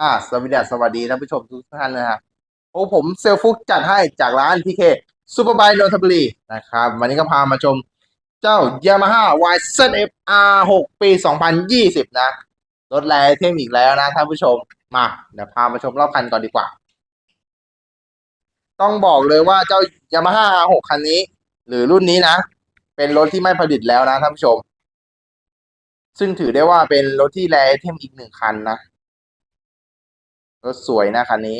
อ่าสวัสดีสวัสดีท่านผู้ชมทุกท่านนะครับโอ้ผมเซลฟุกจัดให้จากร้านพีเคซูเปอร์บค์นนทบุรีนะครับ วันนี้ก็พามาชมเจ้า Yamaha YZF R6 ปี 2020 นะ รถแรงเทมอีกแล้วนะท่านผู้ชมมาเดี๋ยวพามาชมรอบคันก่อนดีกว่า ต้องบอกเลยว่าเจ้า Yamaha R6 คันนี้ หรือรุ่นนี้นะ เป็นรถที่ไม่ผลิตแล้วนะท่านผู้ชม ซึ่งถือได้ว่าเป็นรถที่แรงเทมอีกหนึ่งคันนะ รถสวยนะคันนี้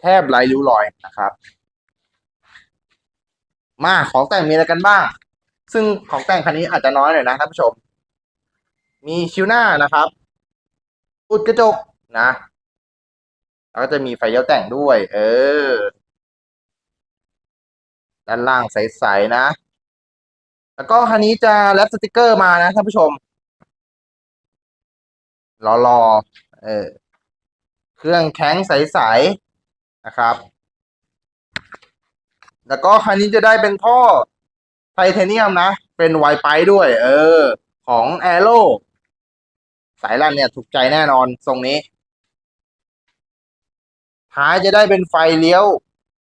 แทบไร้ริ้วรอยนะครับ มาของแต่งมีอะไรกันบ้าง ซึ่งของแต่งคันนี้อาจจะน้อยหน่อยนะท่านผู้ชม มีชิวหน้านะครับ อุดกระจกนะแล้วก็จะมีไฟเลี้ยวแต่งด้วย เออ ด้านล่างใสๆนะ แล้วก็คันนี้จะแรปสติกเกอร์มานะท่านผู้ชมรอๆเออ เครื่องแข็งใสๆนะครับ แล้วก็คันนี้จะได้เป็นท่อไทเทเนียมนะ เป็นไวไปด้วย เออ ของแอโร่สายลันเนี่ยถูกใจแน่นอนทรงนี้ ท้ายจะได้เป็นไฟเลี้ยว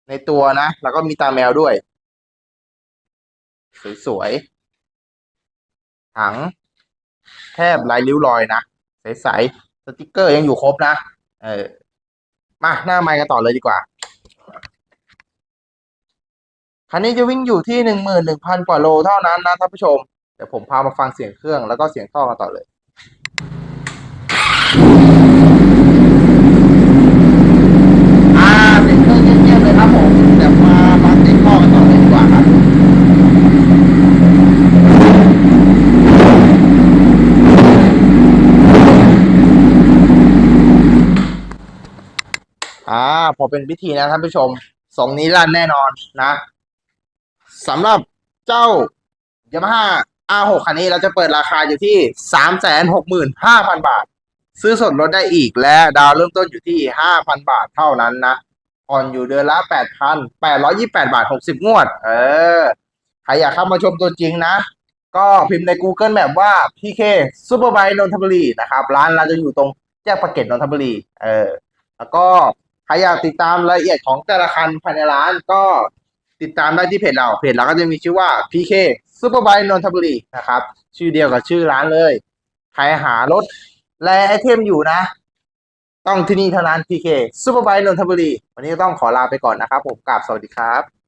ในตัวนะ แล้วก็มีตาแมวด้วย สวยๆถังแทบลายริ้วรอยนะ ใสๆสติกเกอร์ยังอยู่ครบนะ เออมาหน้าไมค์กันต่อเลยดีกว่า คันนี้จะวิ่งอยู่ที่หนึ่งหมื่นหนึ่งพันกว่าโลเท่านั้นนะท่านผู้ชม เดี๋ยวผมพามาฟังเสียงเครื่องแล้วก็เสียงท่อกันต่อเลย อ่าเสียงเครื่องเงียบๆเลยครับผมเดี๋ยวมาฟังเสียงท่อกันต่อเลยดีกว่าครับ อ่า พอเป็นพิธีนะท่านผู้ชมสองนี้ลั่นแน่นอนนะสำหรับเจ้า Yamaha R6 คันนี้เราจะเปิดราคาอยู่ที่สามแสนหกหมื่นห้าพันบาท ซื้อสดรถได้อีกและดาวเริ่มต้นอยู่ที่ห้าพันบาทเท่านั้นนะผ่อนอยู่เดือนละแปดพันแปดร้อยี่แปดบาทหกสิบงวด เออ ใครอยากเข้ามาชมตัวจริงนะ ก็พิมพ์ใน Google แบบว่า PK Superbike นนทบุรีนะครับ ร้านเราจะอยู่ตรงแยกปากเกร็ดนนทบุรี เออ แล้วก็ รอยากติดตามรายละเอียดของแต่ละคันภายในร้านก็ติดตามได้ที่เพจเรา เพจเราก็จะมีชื่อว่า PK Superbike นนทบุรีนะครับ ชื่อเดียวกับชื่อร้านเลย ใครหารถและไอเทมอยู่นะ ต้องที่นี่เท่านั้น PK Superbike นนทบุรี วันนี้ต้องขอลาไปก่อนนะครับ ผมกราบสวัสดีครับ